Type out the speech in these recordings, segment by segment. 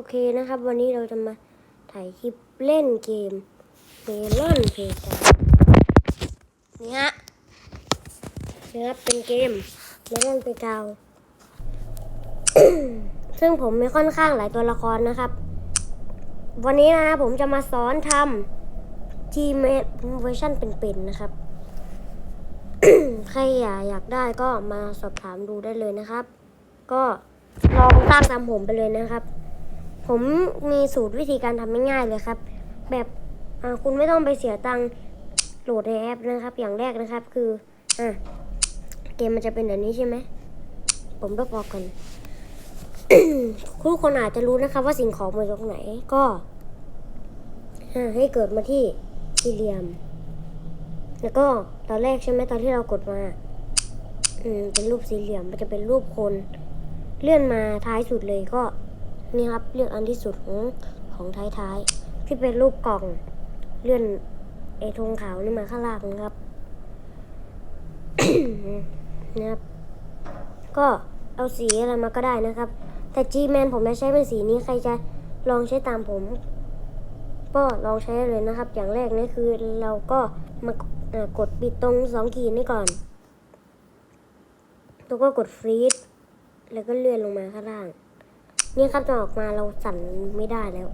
โอเคนะครับ วันนี้เราจะมาถ่ายคลิปเล่นเกมเมลอนเพจนี่ฮะนี่ครับเป็นเกมเมลอนเพจซึ่งผมมีค่อนข้างหลายตัวละครนะครับ วันนี้นะผมจะมาสอนทำทีเมเวอร์ชันเป็นๆนะครับ ใครอยากอยากได้ก็มาสอบถามดูได้เลยนะครับ ก็ลองสร้างตามผมไปเลยนะครับ ผมมีสูตรวิธีการทำง่ายๆเลยครับ แบบคุณไม่ต้องไปเสียตังค์โหลดในแอปนะครับ อย่างแรกนะครับคืออะเกมมันจะเป็นแบบนี้ใช่ไหม ผมต้องบอกก่อนทุกคนอาจจะรู้นะครับ ว่าสิ่งของมาจากไหนก็ให้เกิดมาที่สี่เหลี่ยม แล้วก็ตอนแรกใช่ไหมตอนที่เรากดมาอืมเป็นรูปสี่เหลี่ยมมันจะเป็นรูปคน เลื่อนมาท้ายสุดเลยก็ นี่ครับเลือกอันที่สุดของของท้ายท้ายๆที่เป็นรูปกล่องเลื่อนไอ้ธงขาวนี่มาข้างล่างนะครับนะครับ ก็เอาสีอะไรมาก็ได้นะครับ แต่ G-Man ผมจะใช้เป็นสีนี้ใครจะลองใช้ตามผม ก็ลองใช้เลยนะครับ อย่างแรกนี่คือเราก็มากดปิดตรงสองขีดนี่ก่อนแล้วก็กดฟรีดแล้วก็เลื่อนลงมาข้างล่าง นี่ครับจะออกมาเราสั่นไม่ได้แล้ว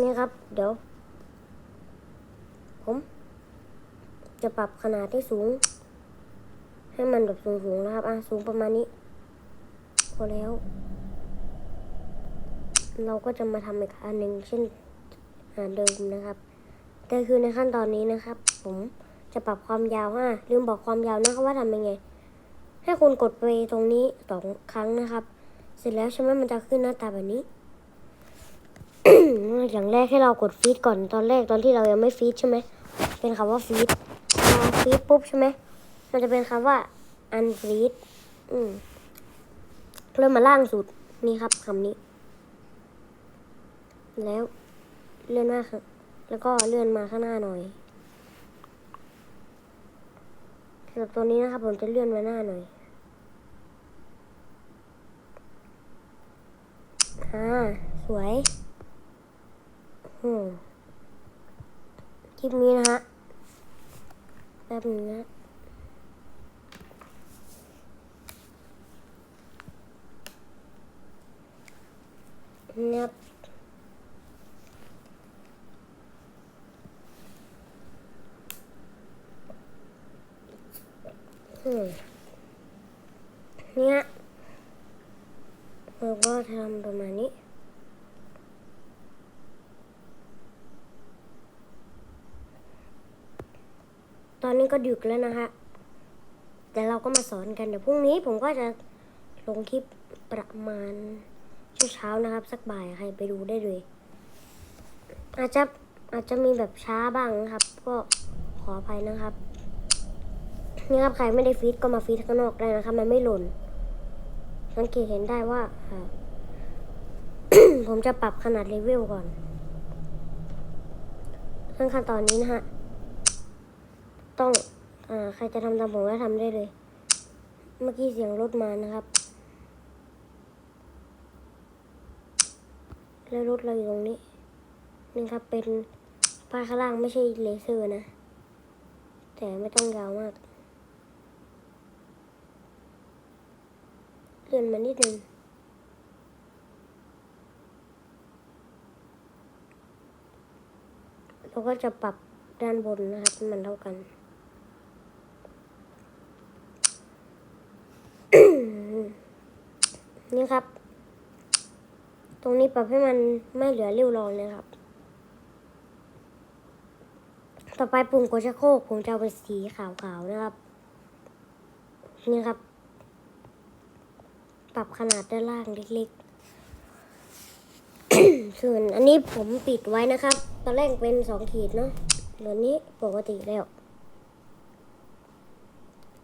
นี่ครับ เดี๋ยว ผม จะปรับขนาดที่สูง ให้มันแบบสูงๆนะครับ อะ สูงประมาณนี้ พอแล้ว เราก็จะมาทำอีกอันหนึ่งเช่นอ่าเดิมนะครับ แต่คือในขั้นตอนนี้นะครับ ผม จะปรับความยาวอะลืมบอกความยาวนะครับว่าทำยังไง ให้คุณกดไปตรงนี้สองครั้งนะครับ เสร็จแล้วใช่ไหมมันจะขึ้นหน้าตาแบบนี้ อย่างแรกให้เรากดฟีดก่อนตอนแรกตอนที่เรายังไม่ฟีดใช่ไหมเป็นคำว่าฟีดพอฟีดปุ๊บใช่ไหมมันจะเป็นคำว่าอันฟีดอืมเริ่มมาล่างสุดนี่ครับคำนี้ แล้วเลื่อนมาข้าแล้วก็เลื่อนมาข้างหน้าหน่อย สำหรับตัวนี้นะครับผมจะเลื่อนมาหน้าหน่อยอ่าสวยอืมคลิปนี้นะฮะแป๊บนึงนะเนี่ยครับอืมเนี่ยเราก็ทำประมาณนี้ ต อนนี้ก็ดึกแล้วนะคะแต่เราก็มาสอนกันเดี๋ยวพรุ่งนี้ผมก็จะลงคลิปประมาณเช้าๆนะครับ สักบ่ายใครไปดูได้เลย อาจจะอาจจะมีแบบช้าบ้างนะครับ ก็ขออภัยนะครับนี่ครับใครไม่ได้ฟีดก็มาฟีดข้างนอกได้นะครับ มันไม่หล่น สังเกตเห็นได้ว่าผมจะปรับขนาดเลเวลก่อนขั้นขั้นตอนนี้นะฮะ ต้องอ่าใครจะทำตามผมก็ทำได้เลย เมื่อกี้เสียงรถมานะครับ แล้วรถเราอยู่ตรงนี้นี่ครับเป็นป้ายข้างล่างไม่ใช่เลเซอร์นะ แต่ไม่ต้องยาวมาก เลื่อนมานิดนึงเราก็จะปรับด้านบนนะครับ มันเท่ากัน นี่ครับ ตรงนี้ปรับให้มันไม่เหลือริ้วรอยเลยครับ ต่อไปปุ่มกดชักโครกผมจะเอาเป็นสีขาวๆนะครับ นี่ครับ ปรับขนาดด้านล่างเล็กๆ ส่วนอันนี้ผมปิดไว้นะครับ ตอนแรกเป็นสองขีดเนาะเดี๋ยวนี้ปกติแล้ว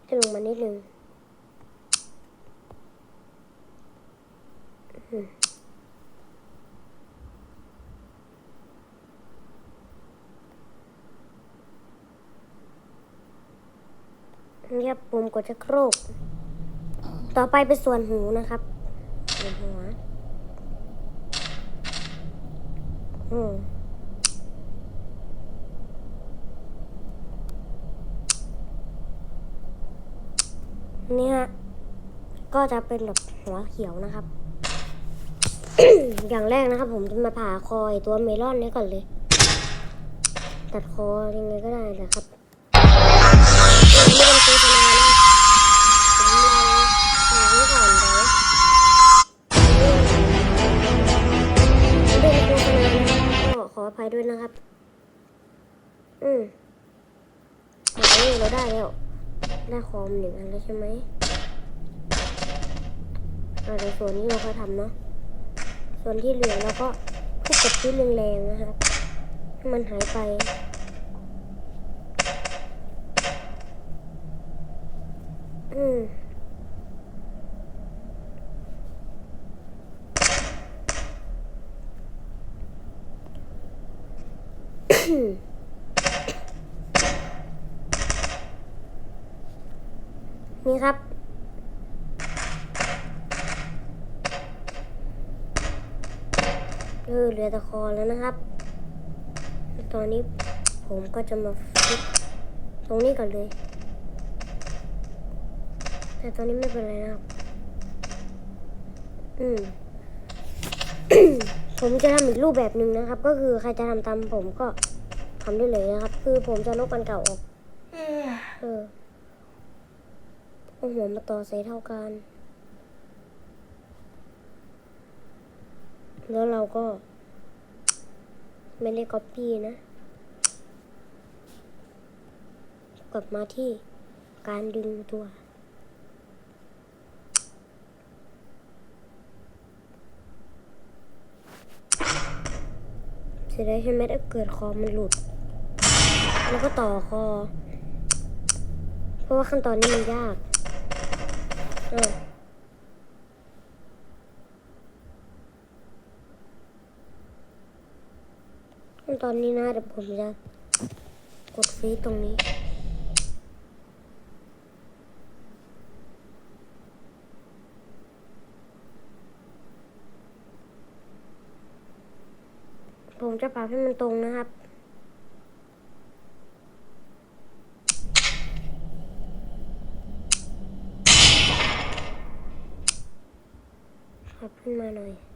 ให้ลงมานิดนึงอืม นี่ครับปุ่มกดชักโครก ต่อไปเป็นส่วนหูนะครับส่วนหัวอืมนี่ฮะก็จะเป็นแบบหัวเขียวนะครับ อย่างแรกนะครับ ผมจะมาผ่าคอไอตัวเมลอนนี้ก่อนเลย ตัดคอยังไงก็ได้แหละครับนนี้เป็นานะผมลองหาไว้ก่อนเดี๋ยวไม่เป็นโฆษณานะก็ขออภัยด้วยนะครับ อืมโอ้ยเราได้แล้วได้คอมหนึ่งอันแล้วใช่ไหมอ่าในส่วนนี้เราค่อยทำเนาะ ส่วนที่เหลือเราก็ทุบกับที่แรงๆนะครับให้มันหายไป อืมนี่ครับ เออเหลือแต่คอแล้วนะครับ ตอนนี้ผมก็จะมาฟิกตรงนี้ก่อนเลย แต่ตอนนี้ไม่เป็นไรนะครับ อืม ผมจะทำอีกรูปแบบหนึ่งนะครับ ก็คือใครจะทำตามผมก็ทำได้เลยนะครับ คือผมจะลบอันเก่าออก เออเอาหัวมาต่อใส่เท่ากัน แล้วเราก็ ไม่ได้ก๊อปปี้นะ กลับมาที่การดึงตัว เสร็จแล้วใช่ไหมถ้าเกิดคอมันหลุด แล้วก็ต่อคอ เพราะว่าขั้นตอนนี้มันยากอ่าขั้น ตอนนี้นะเดี๋ยวผมจะกดฟีตรงนี้ผมจะปรับให้มันตรงนะครับขับขึ้นมาหน่อย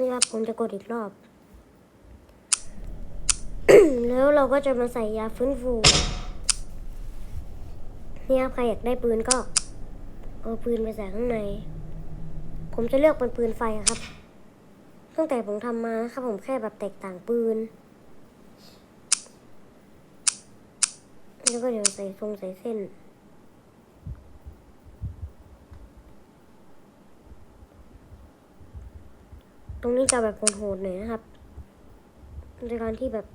นี่ครับผมจะกดอีกรอบ แล้วเราก็จะมาใส่ยาฟื้นฟูนี่ครับใครอยากได้ปืนก็เอาปืนไปใส่ข้างใน ผมจะเลือกเป็นปืนไฟครับ ตั้งแต่ผมทำมาครับผมแค่แบบแตกต่างปืน แล้วก็เดี๋ยวใส่ทรงใส่เส้น ตรงนี้จะแบบโหดๆหน่อยนะครับในการที่แบบ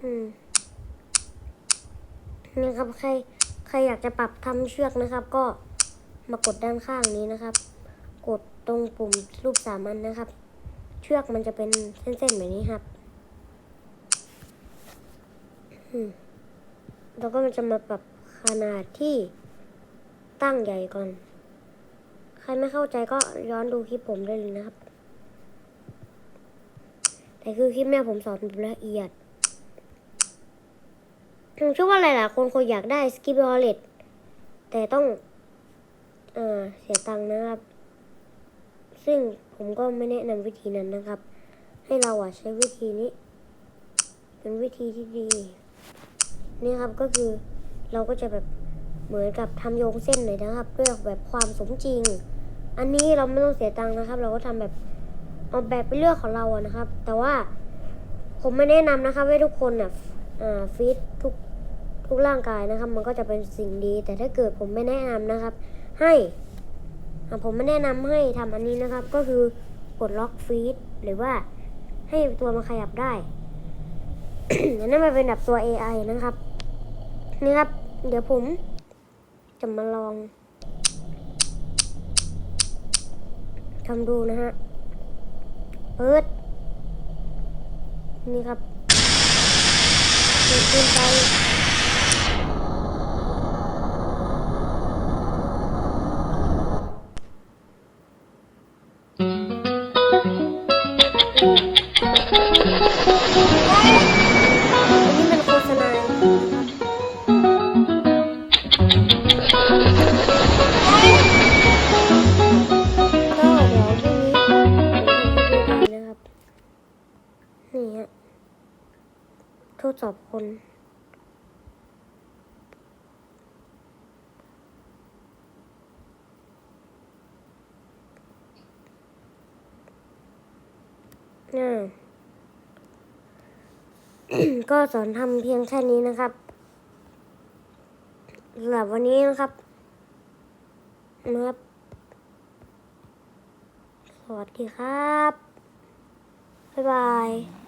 อืมนี่ครับใครใครอยากจะปรับทำเชือกนะครับ ก็มากดด้านข้างนี้นะครับ กดตรงปุ่มรูปสามอันนะครับ เชือกมันจะเป็นเส้นๆแบบนี้ครับแล้วก็มันจะมาปรับขนาดที่ตั้งใหญ่ก่อน ใครไม่เข้าใจก็ย้อนดูคลิปผมได้เลยนะครับ แต่คือคลิปเนี้ยผมสอนละเอียด ผมเชื่อว่าหลายๆคนคงอยากได้สกิปวอลเล็ตแต่ต้องเอ่อเสียตังค์นะครับ ซึ่งผมก็ไม่แนะนำวิธีนั้นนะครับ ให้เราอะใช้วิธีนี้ เป็นวิธีที่ดี นี่ครับก็คือเราก็จะแบบเหมือนกับทำโยงเส้นเลยนะครับเพื่อแบบความสมจริง อันนี้เราไม่ต้องเสียตังค์นะครับ เราก็ทำแบบ เอาแบบไปเลือกของเราอะนะครับ แต่ว่าผมไม่แนะนำนะครับให้ทุกคนอะอ่าฟีดทุกทุกร่างกายนะครับ มันก็จะเป็นสิ่งดี แต่ถ้าเกิดผมไม่แนะนำนะครับ ให้ผมไม่แนะนำให้ทำอันนี้นะครับ ก็คือกดล็อกฟีดหรือว่าให้ตัวมันขยับได้นนั้นมันเป็นแบบตัว AI นะครับ นี่ครับ เดี๋ยวผมจะมาลองทำดูนะฮะ ปืดนี่ครับเปิดขึ้นไปอืม ทดสอบคนอ่ก็สอนทำเพียงแค่นี้นะครับสำหรับวันนี้นะครับนะครับ สวัสดีครับ บ๊ายบาย